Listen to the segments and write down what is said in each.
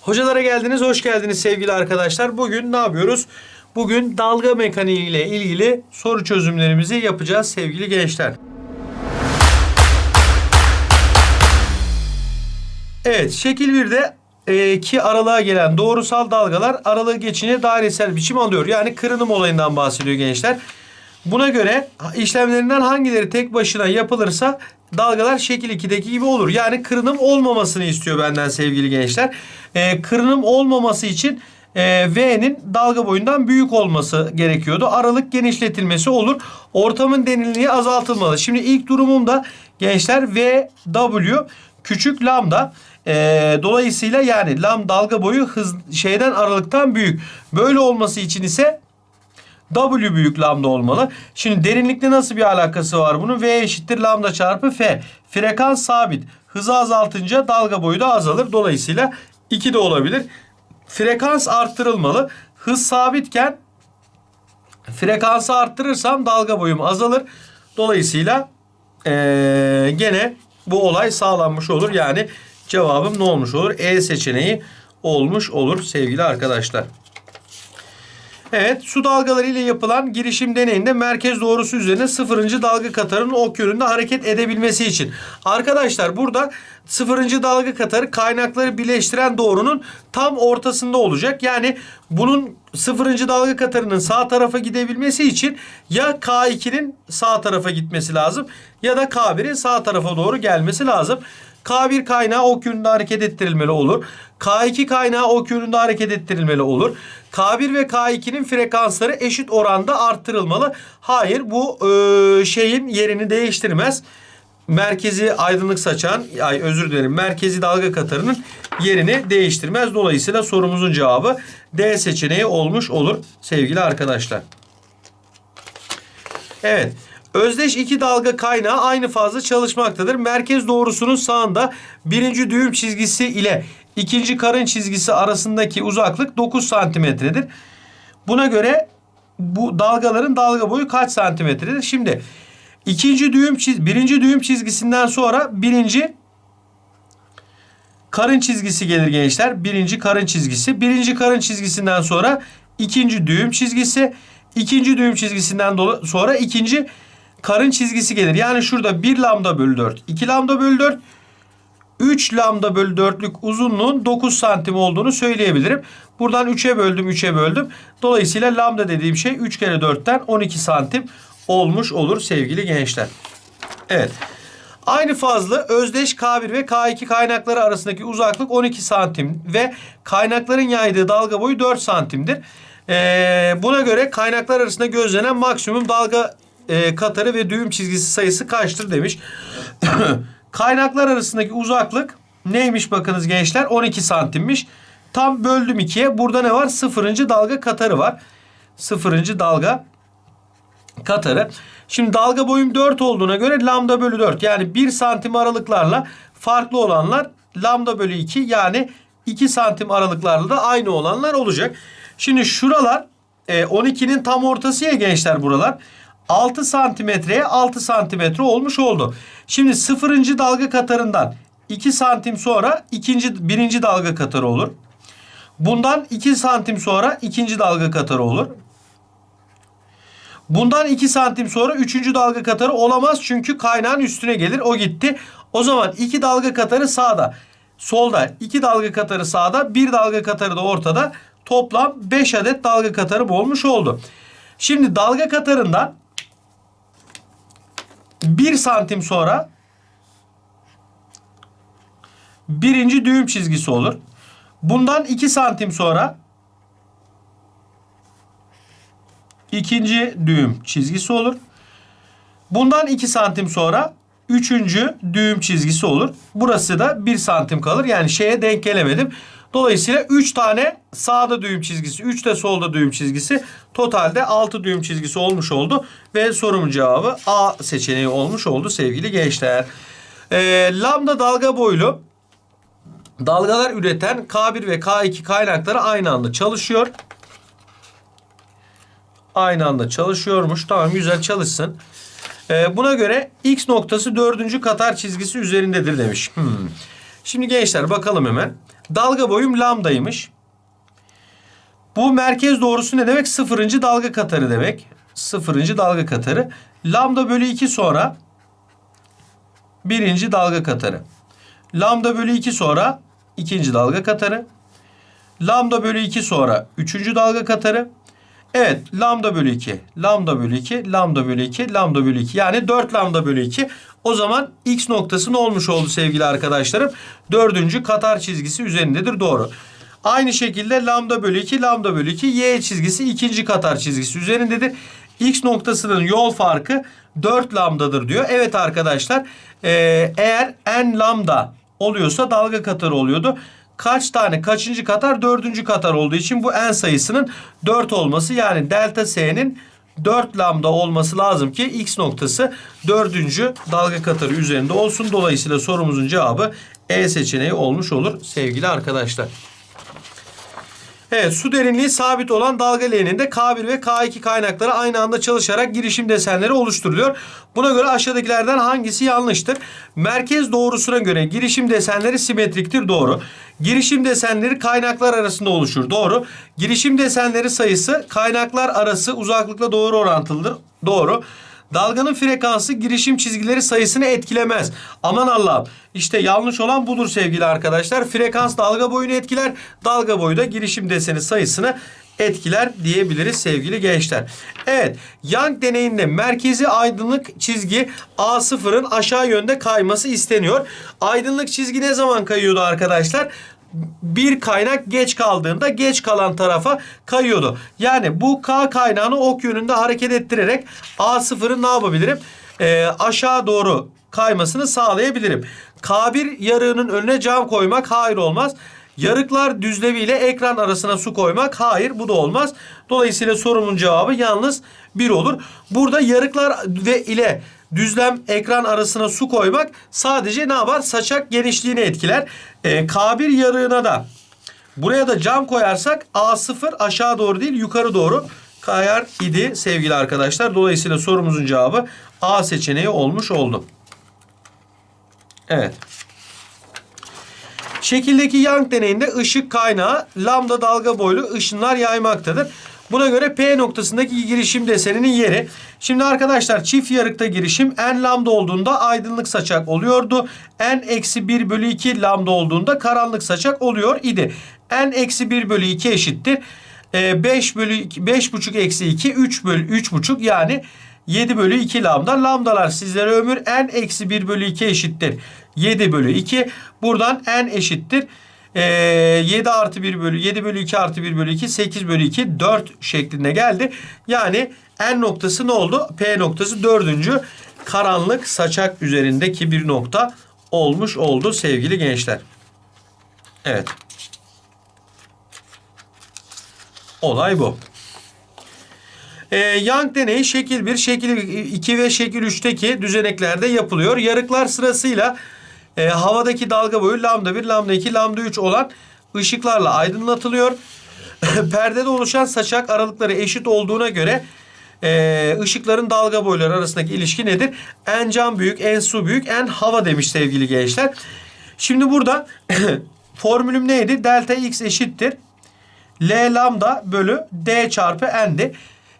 Hocalara geldiniz, hoş geldiniz sevgili arkadaşlar. Bugün ne yapıyoruz? Bugün dalga mekaniği ile ilgili soru çözümlerimizi yapacağız sevgili gençler. Evet, şekil 1'de e, ki aralığa gelen doğrusal dalgalar aralığı geçince dairesel biçim alıyor. Yani kırınım olayından bahsediyor gençler. Buna göre işlemlerinden hangileri tek başına yapılırsa dalgalar şekil 2'deki gibi olur. Yani kırınım olmamasını istiyor benden sevgili gençler. E, kırınım olmaması için e, V'nin dalga boyundan büyük olması gerekiyordu. Aralık genişletilmesi olur. Ortamın derinliği azaltılmalı. Şimdi ilk durumumda gençler V, W küçük lambda. E, dolayısıyla yani lam dalga boyu hız şeyden aralıktan büyük. Böyle olması için ise W büyük lambda olmalı. Şimdi derinlikle nasıl bir alakası var bunun? V eşittir lambda çarpı F. Frekans sabit. Hızı azaltınca dalga boyu da azalır. Dolayısıyla 2 de olabilir. Frekans arttırılmalı. Hız sabitken frekansı arttırırsam dalga boyum azalır. Dolayısıyla eee, gene bu olay sağlanmış olur. Yani cevabım ne olmuş olur? E seçeneği olmuş olur sevgili arkadaşlar. Evet, su dalgaları ile yapılan girişim deneyinde merkez doğrusu üzerine sıfırıncı dalga katarının ok yönünde hareket edebilmesi için. Arkadaşlar burada sıfırıncı dalga katarı kaynakları birleştiren doğrunun tam ortasında olacak. Yani bunun sıfırıncı dalga katarının sağ tarafa gidebilmesi için ya K2'nin sağ tarafa gitmesi lazım ya da K1'in sağ tarafa doğru gelmesi lazım. K1 kaynağı ok yönünde hareket ettirilmeli olur. K2 kaynağı ok yönünde hareket ettirilmeli olur. K1 ve K2'nin frekansları eşit oranda arttırılmalı. Hayır bu e, şeyin yerini değiştirmez. Merkezi aydınlık saçan, ay özür dilerim, merkezi dalga katarının yerini değiştirmez. Dolayısıyla sorumuzun cevabı D seçeneği olmuş olur sevgili arkadaşlar. Evet. Özdeş iki dalga kaynağı aynı fazla çalışmaktadır. Merkez doğrusunun sağında birinci düğüm çizgisi ile ikinci karın çizgisi arasındaki uzaklık 9 santimetredir. Buna göre bu dalgaların dalga boyu kaç santimetredir? Şimdi ikinci düğüm çiz birinci düğüm çizgisinden sonra birinci karın çizgisi gelir gençler. Birinci karın çizgisi. Birinci karın çizgisinden sonra ikinci düğüm çizgisi. ikinci düğüm çizgisinden sonra ikinci karın çizgisi gelir. Yani şurada 1 lambda bölü 4, 2 lambda bölü 4, 3 lambda bölü 4'lük uzunluğun 9 santim olduğunu söyleyebilirim. Buradan 3'e böldüm 3'e böldüm. Dolayısıyla lambda dediğim şey 3 kere 4'ten 12 santim olmuş olur sevgili gençler. Evet. Aynı fazla özdeş K1 ve K2 kaynakları arasındaki uzaklık 12 santim ve kaynakların yaydığı dalga boyu 4 santimdir. Ee, buna göre kaynaklar arasında gözlenen maksimum dalga e, katarı ve düğüm çizgisi sayısı kaçtır demiş. kaynaklar arasındaki uzaklık neymiş bakınız gençler 12 santimmiş. Tam böldüm ikiye. Burada ne var? Sıfırıncı dalga katarı var. Sıfırıncı dalga katarı. Şimdi dalga boyum 4 olduğuna göre lambda bölü 4 yani 1 santim aralıklarla farklı olanlar lambda bölü 2 yani 2 santim aralıklarla da aynı olanlar olacak. Şimdi şuralar e, 12'nin tam ortası ya gençler buralar. 6 santimetreye 6 santimetre olmuş oldu. Şimdi sıfırıncı dalga katarından 2 santim sonra ikinci birinci dalga katarı olur. Bundan 2 santim sonra ikinci dalga katarı olur. Bundan 2 santim sonra 3. dalga katarı olamaz çünkü kaynağın üstüne gelir. O gitti. O zaman 2 dalga katarı sağda. Solda 2 dalga katarı sağda. 1 dalga katarı da ortada. Toplam 5 adet dalga katarı olmuş oldu. Şimdi dalga katarından 1 santim sonra birinci düğüm çizgisi olur. Bundan 2 santim sonra ikinci düğüm çizgisi olur. Bundan 2 santim sonra üçüncü düğüm çizgisi olur. Burası da 1 santim kalır. Yani şeye denk gelemedim. Dolayısıyla 3 tane sağda düğüm çizgisi, 3 de solda düğüm çizgisi. Totalde 6 düğüm çizgisi olmuş oldu. Ve sorumun cevabı A seçeneği olmuş oldu sevgili gençler. Ee, lambda dalga boylu dalgalar üreten K1 ve K2 kaynakları aynı anda çalışıyor aynı anda çalışıyormuş. Tamam güzel çalışsın. Ee, buna göre X noktası dördüncü katar çizgisi üzerindedir demiş. Hmm. Şimdi gençler bakalım hemen. Dalga boyum lambdaymış. Bu merkez doğrusu ne demek? Sıfırıncı dalga katarı demek. Sıfırıncı dalga katarı. Lambda bölü 2 sonra birinci dalga katarı. Lambda bölü 2 sonra ikinci dalga katarı. Lambda bölü 2 sonra üçüncü dalga katarı. Evet lambda bölü 2, lambda bölü 2, lambda bölü 2, lambda bölü 2. Yani 4 lambda bölü 2. O zaman x noktası ne olmuş oldu sevgili arkadaşlarım? Dördüncü katar çizgisi üzerindedir doğru. Aynı şekilde lambda bölü 2, lambda bölü 2, y çizgisi ikinci katar çizgisi üzerindedir. X noktasının yol farkı 4 lambdadır diyor. Evet arkadaşlar eee, eğer n lambda oluyorsa dalga katarı oluyordu. Kaç tane kaçıncı katar? Dördüncü katar olduğu için bu n sayısının 4 olması yani delta s'nin 4 lambda olması lazım ki x noktası dördüncü dalga katarı üzerinde olsun. Dolayısıyla sorumuzun cevabı E seçeneği olmuş olur sevgili arkadaşlar. Evet su derinliği sabit olan dalga leğeninde K1 ve K2 kaynakları aynı anda çalışarak girişim desenleri oluşturuluyor. Buna göre aşağıdakilerden hangisi yanlıştır? Merkez doğrusuna göre girişim desenleri simetriktir doğru. Girişim desenleri kaynaklar arasında oluşur doğru. Girişim desenleri sayısı kaynaklar arası uzaklıkla doğru orantılıdır doğru. Dalganın frekansı girişim çizgileri sayısını etkilemez. Aman Allah'ım. İşte yanlış olan budur sevgili arkadaşlar. Frekans dalga boyunu etkiler. Dalga boyu da girişim deseni sayısını etkiler diyebiliriz sevgili gençler. Evet. Young deneyinde merkezi aydınlık çizgi A0'ın aşağı yönde kayması isteniyor. Aydınlık çizgi ne zaman kayıyordu arkadaşlar? Bir kaynak geç kaldığında geç kalan tarafa kayıyordu. Yani bu K kaynağını ok yönünde hareket ettirerek A0'ın ne yapabilirim? Ee, aşağı doğru kaymasını sağlayabilirim. K1 yarığının önüne cam koymak hayır olmaz. Yarıklar düzlevi ile ekran arasına su koymak hayır bu da olmaz. Dolayısıyla sorunun cevabı yalnız bir olur. Burada yarıklar ve ile düzlem ekran arasına su koymak sadece ne yapar? Saçak genişliğini etkiler. Ee, K1 yarığına da buraya da cam koyarsak A0 aşağı doğru değil yukarı doğru kayar idi sevgili arkadaşlar. Dolayısıyla sorumuzun cevabı A seçeneği olmuş oldu. Evet. Şekildeki Young deneyinde ışık kaynağı lambda dalga boylu ışınlar yaymaktadır. Buna göre P noktasındaki girişim deseninin yeri. Şimdi arkadaşlar çift yarıkta girişim n lambda olduğunda aydınlık saçak oluyordu. n eksi 1 bölü 2 lambda olduğunda karanlık saçak oluyor idi. n eksi 1 bölü 2 eşittir. Ee, 5 bölü 2, 5 buçuk eksi 2 3 bölü 3 buçuk yani 7 bölü 2 lambda. Lambdalar sizlere ömür n eksi 1 bölü 2 eşittir. 7 bölü 2. Buradan n eşittir. Ee, 7 artı 1 bölü 7 bölü 2 artı 1 bölü 2 8 bölü 2 4 şeklinde geldi. Yani n noktası ne oldu? P noktası dördüncü karanlık saçak üzerindeki bir nokta olmuş oldu sevgili gençler. Evet. Olay bu. Ee, Young deneyi şekil 1, şekil 2 ve şekil 3'teki düzeneklerde yapılıyor. Yarıklar sırasıyla e, havadaki dalga boyu lambda 1, lambda 2, lambda 3 olan ışıklarla aydınlatılıyor. Perdede oluşan saçak aralıkları eşit olduğuna göre e, ışıkların dalga boyları arasındaki ilişki nedir? En cam büyük, en su büyük, en hava demiş sevgili gençler. Şimdi burada formülüm neydi? Delta x eşittir. L lambda bölü D çarpı N'di.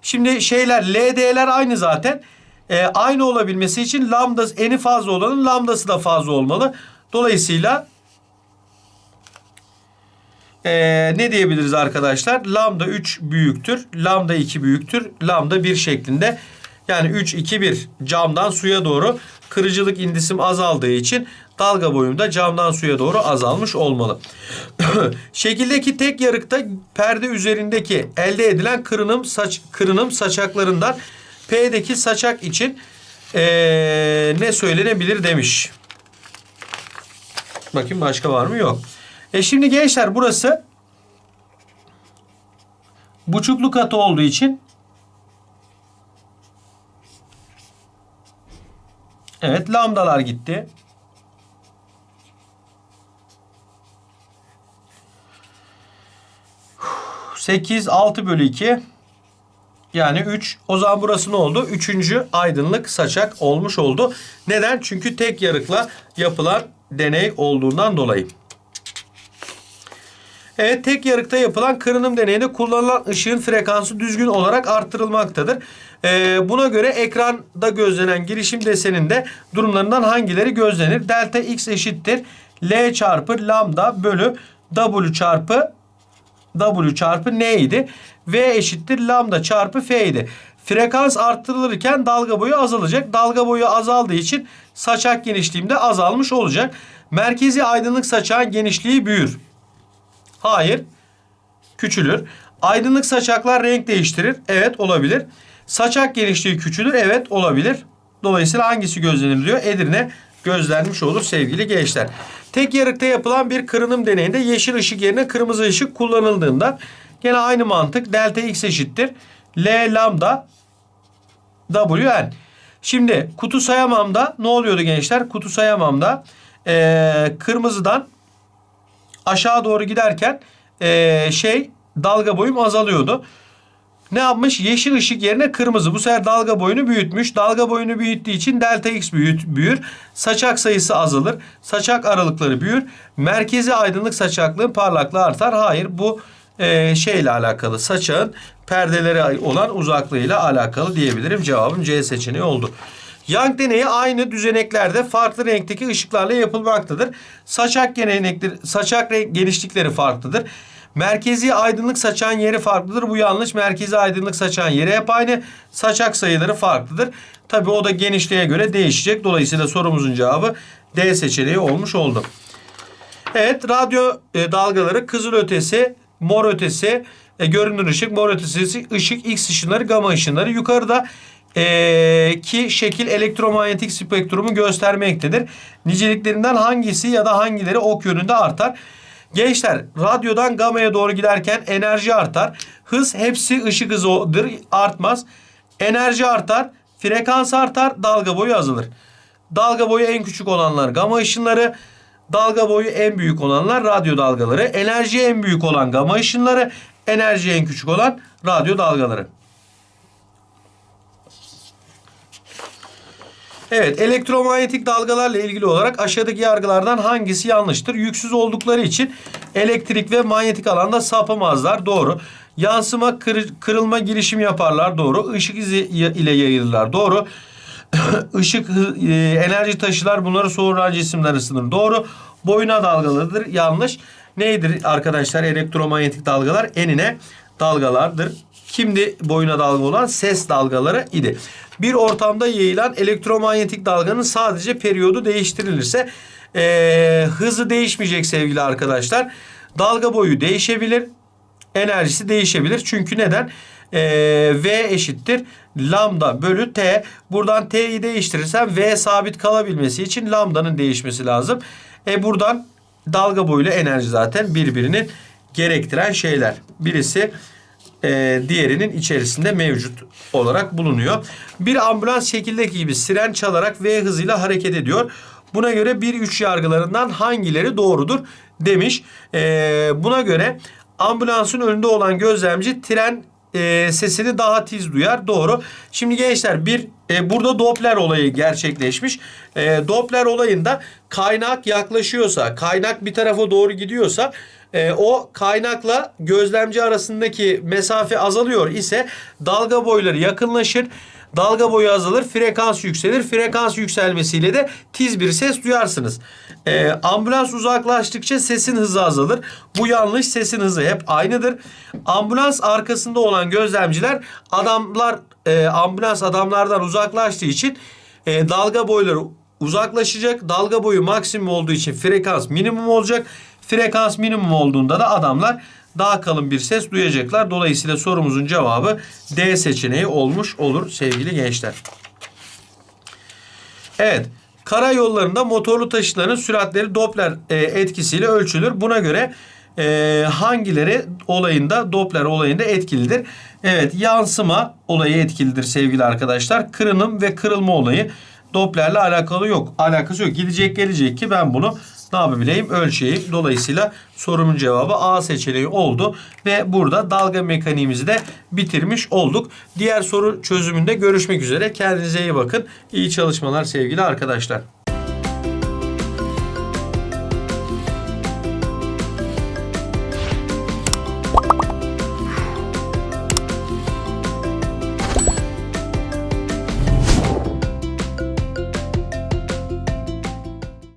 Şimdi şeyler LD'ler aynı zaten. Ee, aynı olabilmesi için lambda eni fazla olanın lambdası da fazla olmalı. Dolayısıyla ee, ne diyebiliriz arkadaşlar? Lambda 3 büyüktür. Lambda 2 büyüktür. Lambda 1 şeklinde. Yani 3, 2, 1 camdan suya doğru kırıcılık indisim azaldığı için dalga boyunda camdan suya doğru azalmış olmalı. Şekildeki tek yarıkta perde üzerindeki elde edilen kırınım saç kırınım saçaklarından P'deki saçak için ee, ne söylenebilir demiş. Bakayım başka var mı? Yok. E şimdi gençler burası buçuklu katı olduğu için Evet lambdalar gitti. Sekiz altı bölü iki. Yani 3. O zaman burası ne oldu? Üçüncü aydınlık saçak olmuş oldu. Neden? Çünkü tek yarıkla yapılan deney olduğundan dolayı. Evet tek yarıkta yapılan kırınım deneyinde kullanılan ışığın frekansı düzgün olarak arttırılmaktadır. Ee, buna göre ekranda gözlenen girişim deseninde durumlarından hangileri gözlenir? Delta x eşittir L çarpı lambda bölü W çarpı W çarpı N idi. V eşittir lambda çarpı F idi. Frekans arttırılırken dalga boyu azalacak. Dalga boyu azaldığı için saçak genişliğimde azalmış olacak. Merkezi aydınlık saçağın genişliği büyür. Hayır. Küçülür. Aydınlık saçaklar renk değiştirir. Evet olabilir. Saçak genişliği küçülür. Evet olabilir. Dolayısıyla hangisi gözlenir diyor. Edirne gözlenmiş olur sevgili gençler. Tek yarıkta yapılan bir kırınım deneyinde yeşil ışık yerine kırmızı ışık kullanıldığında gene aynı mantık delta x eşittir. L lambda WN. Şimdi kutu sayamamda ne oluyordu gençler? Kutu sayamamda eee kırmızıdan aşağı doğru giderken eee, şey dalga boyum azalıyordu. Ne yapmış? Yeşil ışık yerine kırmızı. Bu sefer dalga boyunu büyütmüş. Dalga boyunu büyüttüğü için delta x büyüt, büyür. Saçak sayısı azalır. Saçak aralıkları büyür. Merkezi aydınlık saçaklığın parlaklığı artar. Hayır bu eee, şeyle alakalı. Saçağın perdeleri olan uzaklığıyla alakalı diyebilirim. Cevabım C seçeneği oldu. Young deneyi aynı düzeneklerde farklı renkteki ışıklarla yapılmaktadır. Saçak saçak genişlikleri farklıdır. Merkezi aydınlık saçan yeri farklıdır. Bu yanlış. Merkezi aydınlık saçan yeri hep aynı. Saçak sayıları farklıdır. Tabii o da genişliğe göre değişecek. Dolayısıyla sorumuzun cevabı D seçeneği olmuş oldu. Evet radyo e, dalgaları kızıl ötesi, mor ötesi, e, görünür ışık, mor ötesi ışık, X ışınları, gama ışınları. Yukarıda e, ki şekil elektromanyetik spektrumu göstermektedir. Niceliklerinden hangisi ya da hangileri ok yönünde artar? Gençler radyodan gamaya doğru giderken enerji artar. Hız hepsi ışık hızıdır artmaz. Enerji artar, frekans artar, dalga boyu azalır. Dalga boyu en küçük olanlar gama ışınları, dalga boyu en büyük olanlar radyo dalgaları, enerji en büyük olan gama ışınları, enerji en küçük olan radyo dalgaları. Evet, elektromanyetik dalgalarla ilgili olarak aşağıdaki yargılardan hangisi yanlıştır? Yüksüz oldukları için elektrik ve manyetik alanda sapamazlar. Doğru. Yansıma, kır- kırılma girişim yaparlar. Doğru. Işık izi ile yayılırlar. Doğru. Işık e, enerji taşılar bunları soğuran cisimler ısınır. Doğru. Boyuna dalgalıdır. Yanlış. Neydir arkadaşlar elektromanyetik dalgalar? Enine dalgalardır. Kimdi boyuna dalga olan? Ses dalgaları idi. Bir ortamda yayılan elektromanyetik dalganın sadece periyodu değiştirilirse eee, hızı değişmeyecek sevgili arkadaşlar. Dalga boyu değişebilir. Enerjisi değişebilir. Çünkü neden? Eee, v eşittir lambda bölü t. Buradan t'yi değiştirirsem v sabit kalabilmesi için lambdanın değişmesi lazım. E buradan dalga boyuyla enerji zaten birbirini gerektiren şeyler. Birisi e, diğerinin içerisinde mevcut olarak bulunuyor. Bir ambulans şekildeki gibi siren çalarak V hızıyla hareket ediyor. Buna göre 1-3 yargılarından hangileri doğrudur demiş. E, buna göre ambulansın önünde olan gözlemci tren e, sesini daha tiz duyar. Doğru. Şimdi gençler bir e, burada Doppler olayı gerçekleşmiş. E, Doppler olayında kaynak yaklaşıyorsa, kaynak bir tarafa doğru gidiyorsa e, o kaynakla gözlemci arasındaki mesafe azalıyor ise dalga boyları yakınlaşır. Dalga boyu azalır, frekans yükselir. Frekans yükselmesiyle de tiz bir ses duyarsınız. Ee, ambulans uzaklaştıkça sesin hızı azalır. Bu yanlış. Sesin hızı hep aynıdır. Ambulans arkasında olan gözlemciler adamlar e, ambulans adamlardan uzaklaştığı için e, dalga boyları uzaklaşacak. Dalga boyu maksimum olduğu için frekans minimum olacak. Frekans minimum olduğunda da adamlar daha kalın bir ses duyacaklar. Dolayısıyla sorumuzun cevabı D seçeneği olmuş olur sevgili gençler. Evet. Karayollarında motorlu taşıtların süratleri Doppler e, etkisiyle ölçülür. Buna göre e, hangileri olayında Doppler olayında etkilidir? Evet yansıma olayı etkilidir sevgili arkadaşlar. Kırınım ve kırılma olayı Doppler'le alakalı yok. Alakası yok. Gidecek gelecek ki ben bunu ne yapabileyim? Ölçeyim. Dolayısıyla sorumun cevabı A seçeneği oldu. Ve burada dalga mekaniğimizi de bitirmiş olduk. Diğer soru çözümünde görüşmek üzere. Kendinize iyi bakın. İyi çalışmalar sevgili arkadaşlar.